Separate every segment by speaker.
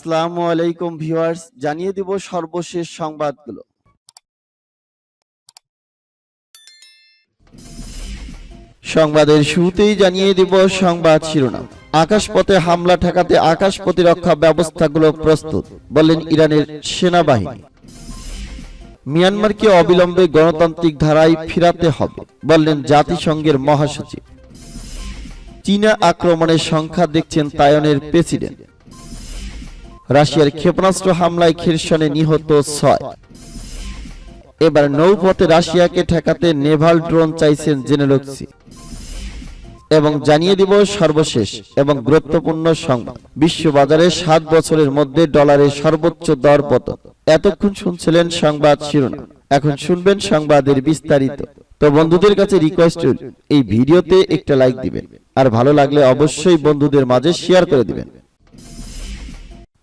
Speaker 1: আসসালামু আলাইকুম ভিউয়ার্স, জানিয়ে দিব সর্বশেষ সংবাদগুলো। সংবাদের শুরুতেই জানিয়ে দিব সংবাদ শিরোনাম। আকাশপথে হামলা ঠেকাতে আকাশ প্রতিরক্ষা ব্যবস্থাগুলো প্রস্তুত বললেন ইরানের সেনাবাহিনী। মিয়ানমারকে অবিলম্বে গণতান্ত্রিক ধারায় ফিরাতে হবে বললেন জাতিসংঘের মহাসচিব। চীনা আক্রমণের সংখ্যা দেখছেন তায়নের প্রেসিডেন্ট। রাশিয়ার ক্ষেপণাস্ত্র হামলায় খিরসনে নিহত ছয়। এবার নৌপথে রাশিয়াকে ঠেকাতে নেভাল ড্রোন চাইছেন জেনেলক্সি এবং জানিয়ে দিব সর্বশেষ এবং গুরুত্বপূর্ণ সংবাদ। বিশ্ববাজারে সাত বছরের মধ্যে ডলারের সর্বোচ্চ দর পতন এতক্ষণ শুনছিলেন সংবাদ শিরোনাম। এখন শুনবেন সংবাদের বিস্তারিত। তো বন্ধুদের কাছে রিকোয়েস্ট এই ভিডিওতে একটা লাইক দিবেন। আর ভালো লাগলে অবশ্যই বন্ধুদের মাঝে শেয়ার করে দিবেন।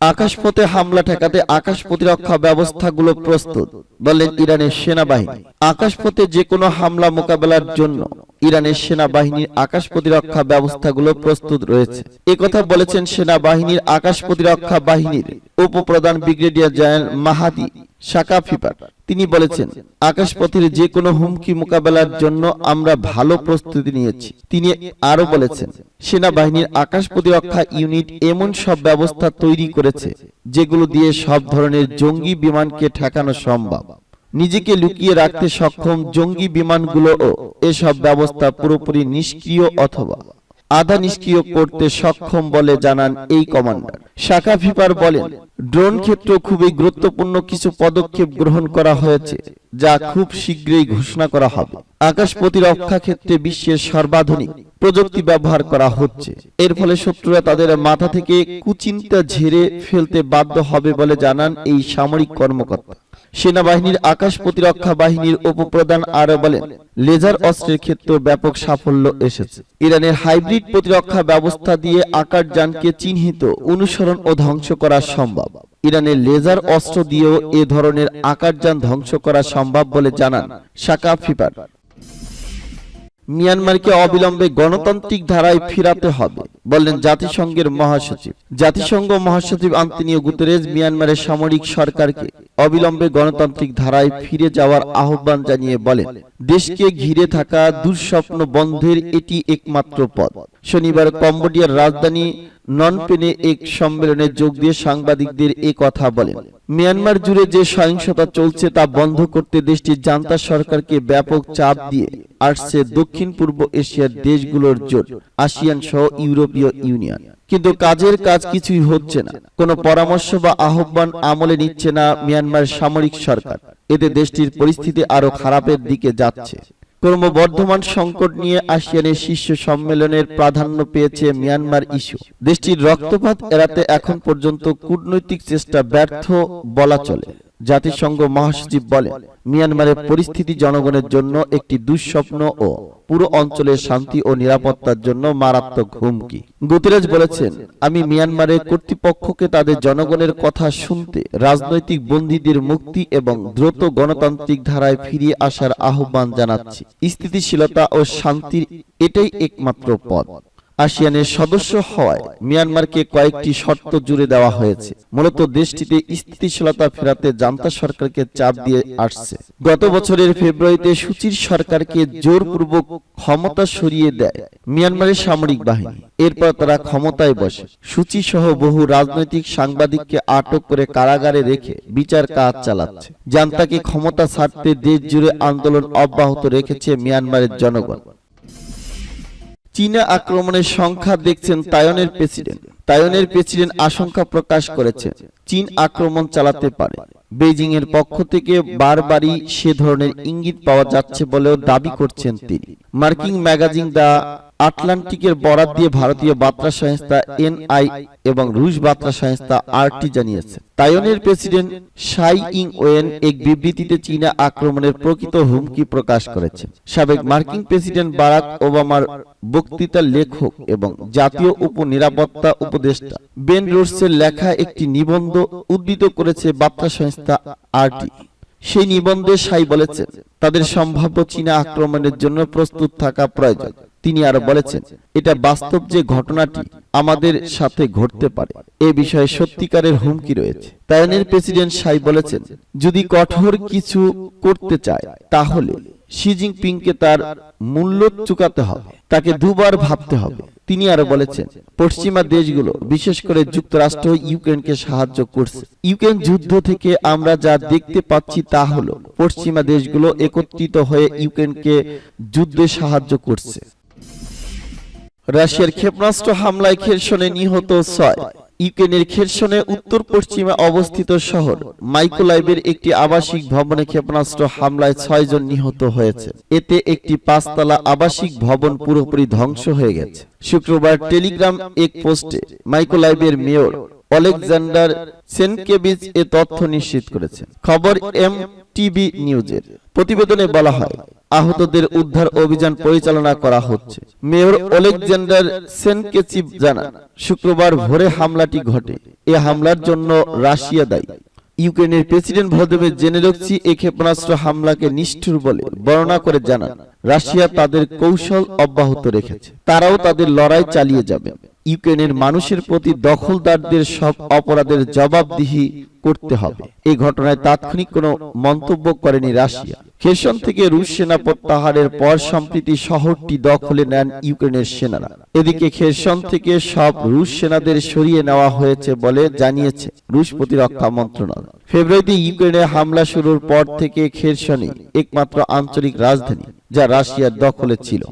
Speaker 1: আকাশপথে হামলা ঠেকাতে আকাশ প্রতিরক্ষা ব্যবস্থাগুলো প্রস্তুত বললেন ইরানের সেনাবাহিনী। আকাশপথে যে কোনো হামলা মোকাবেলার জন্য ইরানের সেনাবাহিনীর আকাশ প্রতিরক্ষা ব্যবস্থাগুলো প্রস্তুত রয়েছে। কথা বলেছেন সেনাবাহিনীর আকাশ প্রতিরক্ষা বাহিনীর উপপ্রধান ব্রিগেডিয়ার জেনারেল মাহাদি শাকা ফিপার তিনি বলেছেন আকাশপথের যে কোনো হুমকি মোকাবেলার জন্য আমরা ভালো প্রস্তুতি নিয়েছি। তিনি আরও বলেছেন, সেনাবাহিনীর আকাশ প্রতিরক্ষা ইউনিট এমন সব ব্যবস্থা তৈরি করেছে, যেগুলো দিয়ে সব ধরনের জঙ্গি বিমানকে ঠেকানো সম্ভব। নিজেকে লুকিয়ে রাখতে সক্ষম জঙ্গি বিমানগুলোও এসব ব্যবস্থা পুরোপুরি নিষ্ক্রিয় অথবা আধা নিষ্ক্রিয় করতে সক্ষম বলে জানান এই কমান্ডার। শাখা ফিপার বলেন, ড্রোন ক্ষেত্র খুবই গুরুত্বপূর্ণ কিছু পদক্ষেপ গ্রহণ করা হয়েছে যা খুব শীঘ্রই ঘোষণা করা হবে। আকাশ প্রতিরক্ষা ক্ষেত্রে বিশ্বের সর্বাধুনিক প্রযুক্তি ব্যবহার করা হচ্ছে। এর ফলে শত্রুরা তাদের মাথা থেকে কুচিন্তা ঝেড়ে ফেলতে বাধ্য হবে বলে জানান এই সামরিক কর্মকর্তা। সেনাবাহিনীর আকাশ প্রতিরক্ষা বাহিনীর উপপ্রধান আরও বলেন, লেজার অস্ত্রের ক্ষেত্রে ব্যাপক সাফল্য এসেছে। ইরানের হাইব্রিড প্রতিরক্ষা ব্যবস্থা দিয়ে আকার যানকে চিহ্নিত, অনুসরণ ও ধ্বংস করা সম্ভব। ইরানের লেজার অস্ত্র দিয়েও এ ধরনের আকার যান ধ্বংস করা সম্ভব বলে জানান শাকা ফিপার মিয়ানমারকে অবিলম্বে গণতান্ত্রিক ধারায় ফিরাতে হবে, বললেন জাতিসংঘের মহাসচিব। জাতিসংঘ মহাসচিব আন্তনিও গুতেরেজ মিয়ানমারের সামরিক সরকারকে অবিলম্বে গণতান্ত্রিক ধারায় ফিরে যাওয়ার আহ্বান জানিয়ে বলেন, দেশকে ঘিরে থাকা দুঃস্বপ্ন বন্ধের এটি একমাত্র পথ। শনিবার কম্বোডিয়ার রাজধানী ননপেনে এক সম্মেলনে যোগ দিয়ে সাংবাদিকদের এ কথা বলেন। মিয়ানমার জুড়ে যে সহিংসতা চলছে তা বন্ধ করতে দেশটির জান্তা সরকারকে ব্যাপক চাপ দিয়ে আসছে দক্ষিণ পূর্ব এশিয়ার দেশগুলোর জোট, আসিয়ান সহ ইউরোপীয় ইউনিয়ন। কিন্তু কাজের কাজ কিছুই হচ্ছে না। কোনো পরামর্শ বা আহ্বান আমলে নিচ্ছে না মিয়ানমার সামরিক সরকার। এতে দেশটির পরিস্থিতি আরও খারাপের দিকে যাচ্ছে। ক্রমবর্ধমান সংকট নিয়ে আসিয়ানের শীর্ষ সম্মেলনের প্রাধান্য পেয়েছে মিয়ানমার ইস্যু। দেশটির রক্তপাত এড়াতে এখন পর্যন্ত কূটনৈতিক চেষ্টা ব্যর্থ বলা চলে। জাতিসংঘ মহাসচিব বলেন, মিয়ানমারের পরিস্থিতি জনগণের জন্য একটি দুঃস্বপ্ন ও পুরো অঞ্চলের শান্তি ও নিরাপত্তার জন্য মারাত্মক হুমকি। গুতেরেজ বলেছেন, আমি মিয়ানমারের কর্তৃপক্ষকে তাদের জনগণের কথা শুনতে, রাজনৈতিক বন্দীদের মুক্তি এবং দ্রুত গণতান্ত্রিক ধারায় ফিরিয়ে আসার আহ্বান জানাচ্ছি। স্থিতিশীলতা ও শান্তির এটাই একমাত্র পথ। আসিয়ানের সদস্য হওয়ায় মিয়ানমারকে কয়েকটি শর্ত জুড়ে দেওয়া হয়েছে। মূলত দেশটিতে স্থিতিশীলতা ফেরাতে জান্তা সরকারকে চাপ দিয়ে আসছে। গত বছরের ফেব্রুয়ারিতে সুচির সরকারকে জোরপূর্বক ক্ষমতা সরিয়ে দেয় মিয়ানমারের সামরিক বাহিনী। এরপর তারা ক্ষমতায় বসে। সুচি সহ বহু রাজনৈতিক সাংবাদিককে আটক করে কারাগারে রেখে বিচার কাজ চালাচ্ছে। জান্তাকে ক্ষমতা ছাড়তে দেশ জুড়ে আন্দোলন অব্যাহত রেখেছে মিয়ানমারের জনগণ। চীনা আক্রমণের সংখ্যা দেখছেন তাইওয়ানের প্রেসিডেন্ট। তাইওয়ানের প্রেসিডেন্ট আশঙ্কা প্রকাশ করেছে, চীন আক্রমণ চালাতে পারে। বেজিং এর পক্ষ থেকে বারবারই সে ধরনের ইঙ্গিত পাওয়া যাচ্ছে বলেও দাবি করছেন তিনি। মার্কিন ম্যাগাজিন দা আটলান্টিকের বরাদ দিয়ে ভারতীয় বার্তা সংস্থা এনআই এবং রুশ বার্তা সংস্থা আরটি জানিয়েছে। তাইওয়ানের প্রেসিডেন্ট শাই ইং ওয়েন এক বিবৃতিতে চীনা আক্রমণের প্রকৃত হুমকি প্রকাশ করেছে। সাবেক মার্কিন প্রেসিডেন্ট বারাক ওবামার বক্তৃতার লেখক এবং জাতীয় উপনিরাপত্তা উপদেষ্টা বেন রোডসের লেখা একটি নিবন্ধ উদ্ধৃত করেছে বার্তা সংস্থা আরটি। সেই নিবন্ধে সাই বলেছেন তাদের সম্ভাব্য চীনা আক্রমণের জন্য প্রস্তুত থাকা প্রয়োজন। তিনি আরও বলেছেন, এটা বাস্তব যে ঘটনাটি আমাদের সাথে ঘটতে পারে, এ বিষয়ে সত্যিকারের হুমকি রয়েছে। তাইওয়ানের প্রেসিডেন্ট সাই বলেছেন, যদি কঠোর কিছু করতে চায়, তাহলে শি জিনপিংকে তার মূল্য চুকাতে হবে। তাকে দুবার ভাবতে হবে। তিনি আরও বলেছেন, পশ্চিমা দেশগুলো, বিশেষ করে যুক্তরাষ্ট্র, ইউক্রেনকে সাহায্য করছে। ইউক্রেন যুদ্ধ থেকে আমরা যা দেখতে পাচ্ছি তা হলো, পশ্চিমা দেশগুলো একত্রিত হয়ে ইউক্রেনকে যুদ্ধে সাহায্য করছে। রাশিয়ার ক্ষেপণাস্ত্র হামলায় খেরসনে নিহত ছয়। ইউক্রেনের খেরসনে উত্তর পশ্চিমে অবস্থিত শহর মাইকোলাইভের একটি আবাসিক ভবনে ক্ষেপণাস্ত্র হামলায় ছয়জন নিহত হয়েছে। এতে একটি পাঁচতলা আবাসিক ভবন পুরোপুরি ধ্বংস হয়ে গেছে। শুক্রবার টেলিগ্রাম এক পোস্টে মাইকোলাইভের মেয়র অলেকজান্ডার সেনকেবিচ এ তথ্য নিশ্চিত করেছেন। খবর এম টিভি নিউজের। প্রতিবেদনে বলা হয়, আহতদের উদ্ধার অভিযান পরিচালনা করা হচ্ছে। মেয়র অলেকজান্ডার সেনকেচিভ জানান, শুক্রবার ভোরে হামলাটি ঘটে। এ হামলার জন্য রাশিয়া দায়ী। ইউক্রেনের প্রেসিডেন্ট ভলোদিমির জেনেরক্সি এই ক্ষেপণাস্ত্র হামলাকে নিষ্ঠুর বলে বর্ণনা করে জানান, রাশিয়া তাদের কৌশল অব্যাহত রেখেছে। তারাও তাদের লড়াই চালিয়ে যাবে। ইউক্রেনের মানুষের প্রতি দখলদারদের সব অপরাধের জবাবদিহি করতে হবে। এই ঘটনায় তাৎক্ষণিক কোনো মন্তব্য করেনি রাশিয়া। খেসন থেকে রুশ সেনা প্রত্যাহারের পর সম্প্রীতি শহরটি দখলে নেন ইউক্রেনের সেনারা। এদিকে খেরসন থেকে সব রুশ সেনাদের সরিয়ে নেওয়া হয়েছে বলে জানিয়েছে রুশ প্রতিরক্ষা মন্ত্রণালয়। ফেব্রুয়ারিতে ইউক্রেনে হামলা শুরুর পর থেকে খেরসনই একমাত্র আঞ্চলিক রাজধানী, যা রাশিয়ার দখলে ছিল।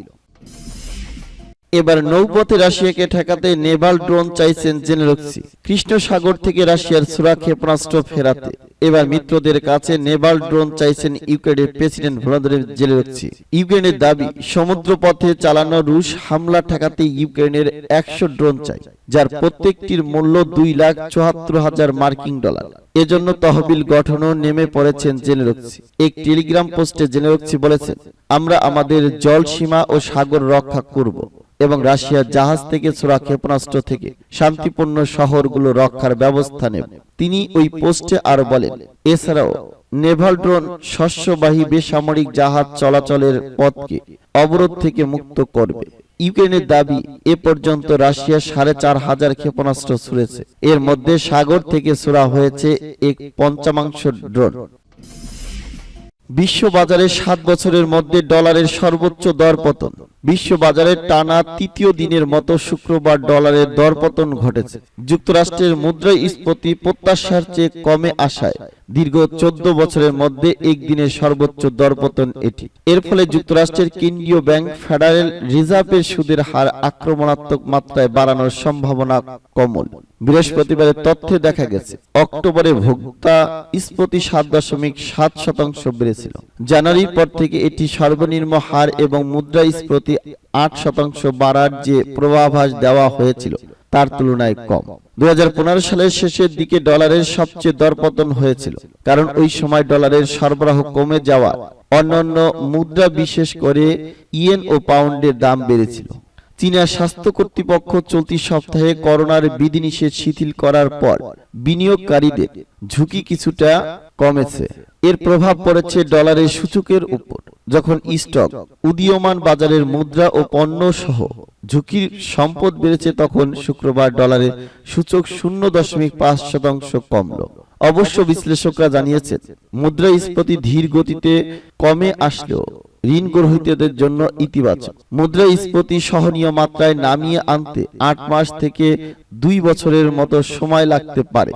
Speaker 1: এবার নৌপথে রাশিয়াকে ঠেকাতে নেভাল ড্রোন চাইছেন জেনেরক্সি। কৃষ্ণ সাগর থেকে রাশিয়ার সুরা ক্ষেপণাস্ত্র ফেরাতে। এবার মিত্রদের কাছে নেভাল ড্রোন চাইছেন ইউক্রেনের প্রেসিডেন্ট ভলোদিমির জেলেনস্কি ইউক্রেনের দাবি সমুদ্র পথে চালানো রুশ হামলা ঠেকাতে ইউক্রেনের একশো ড্রোন চাই, যার প্রত্যেকটির মূল্য দুই লাখ চুয়াত্তর হাজার মার্কিন ডলার। এজন্য তহবিল গঠনও নেমে পড়েছেন জেনেরক্সি। এক টেলিগ্রাম পোস্টে জেনেরক্সি বলেছেন, আমরা আমাদের জল সীমা ও সাগর রক্ষা করব। এবং রাশিয়ার জাহাজ থেকে ছোড়া ক্ষেপণাস্ত্র থেকে শান্তিপূর্ণ শহরগুলো রক্ষার ব্যবস্থা নেব। তিনি ওই পোস্টে আরও বলেন, এছাড়াও, নেভাল ড্রোন শস্যবাহী বেসামরিক জাহাজ চলাচলের পথকে অবরোধ থেকে মুক্ত করবে। ইউক্রেনের দাবি, এ পর্যন্ত রাশিয়া সাড়ে চার হাজার ক্ষেপণাস্ত্র ছুড়েছে। এর মধ্যে সাগর থেকে ছোড়া হয়েছে এক পঞ্চমাংশ ড্রোন। বিশ্ব বাজারে সাত বছরের মধ্যে ডলারের সর্বোচ্চ দরপতন। বিশ্ব বাজারে টানা তৃতীয় দিনের মতো শুক্রবার ডলারের দরপতন ঘটেছে। যুক্তরাষ্ট্রের মুদ্রাস্ফীতি প্রত্যাশার চেয়ে কমে আসায়। দীর্ঘ চোদ্দ বছরের মধ্যে একদিনের সর্বোচ্চ দরপতন এটি। এর ফলে যুক্তরাষ্ট্রের কেন্দ্রীয় ব্যাংক ফেডারেল রিজার্ভের সুদের হার আক্রমণাত্মক মাত্রায় বাড়ানোর সম্ভাবনা কমল। বৃহস্পতিবারের তথ্যে দেখা গেছে, অক্টোবরে ভোক্তা স্ফীতি সাত দশমিক সাত শতাংশ বেড়েছিল। জানুয়ারির পর থেকে এটি সর্বনিম্ন হার এবং মুদ্রা মুদ্রাস্ফীতি আট শতাংশ বাড়ার যে পূর্বাভাস দেওয়া হয়েছিল, তার তুলনায় কম। দু হাজার পনেরো সালের শেষের দিকে ডলারের সবচেয়ে দরপতন হয়েছিল, কারণ ওই সময় ডলারের সরবরাহ কমে যাওয়া অন্যান্য মুদ্রা বিশেষ করে ইয়েন ও পাউন্ডের দাম বেড়েছিল। চীনা স্বাস্থ্য কর্তৃপক্ষ চলতি সপ্তাহে করোনার বিধিনিষেধ শিথিল করার পর বিনিয়োগকারীদের ঝুঁকি কিছুটা কমেছে। এর প্রভাব পড়েছে ডলারের সূচকের উপর, যখন স্টক, উদীয়মান বাজারের মুদ্রা ও পণ্য সহ ঝুঁকির সম্পদ বেড়েছে তখন শুক্রবার ডলারের সূচক শূন্য দশমিক পাঁচ শতাংশ কমল। অবশ্য বিশ্লেষকরা জানিয়েছেন, মুদ্রাস্ফীতি ধীর গতিতে কমে আসলেও ঋণ গ্রহীতাদের জন্য ইতিবাচক। মুদ্রাস্ফীতি সহনীয় মাত্রায় নামিয়ে আনতে আট মাস থেকে দুই বছরের মতো সময় লাগতে পারে।